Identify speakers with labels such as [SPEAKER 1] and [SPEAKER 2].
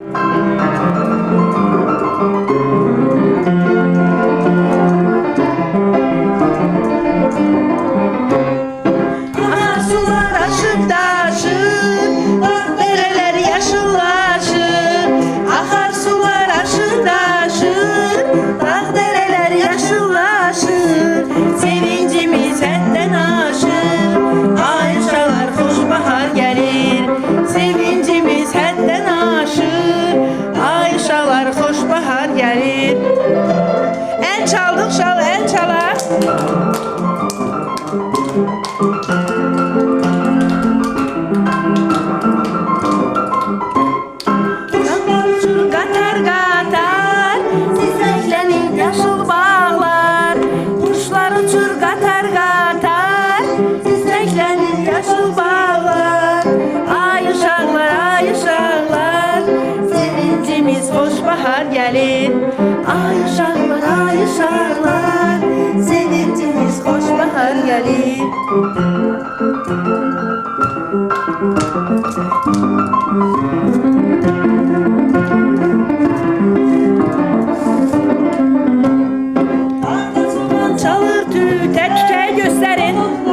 [SPEAKER 1] Ah, Dağda Çalın çal el çala. Gatar gatar Zizeklenir yaşıl bağlar gatar gatar Zizeklenir Ay uşaklar ay uşaklar güzelim Ay uşaklar ay uşaklar Sevincimiz hoş bahar gelip Arda çalır tüte tüte gösterin.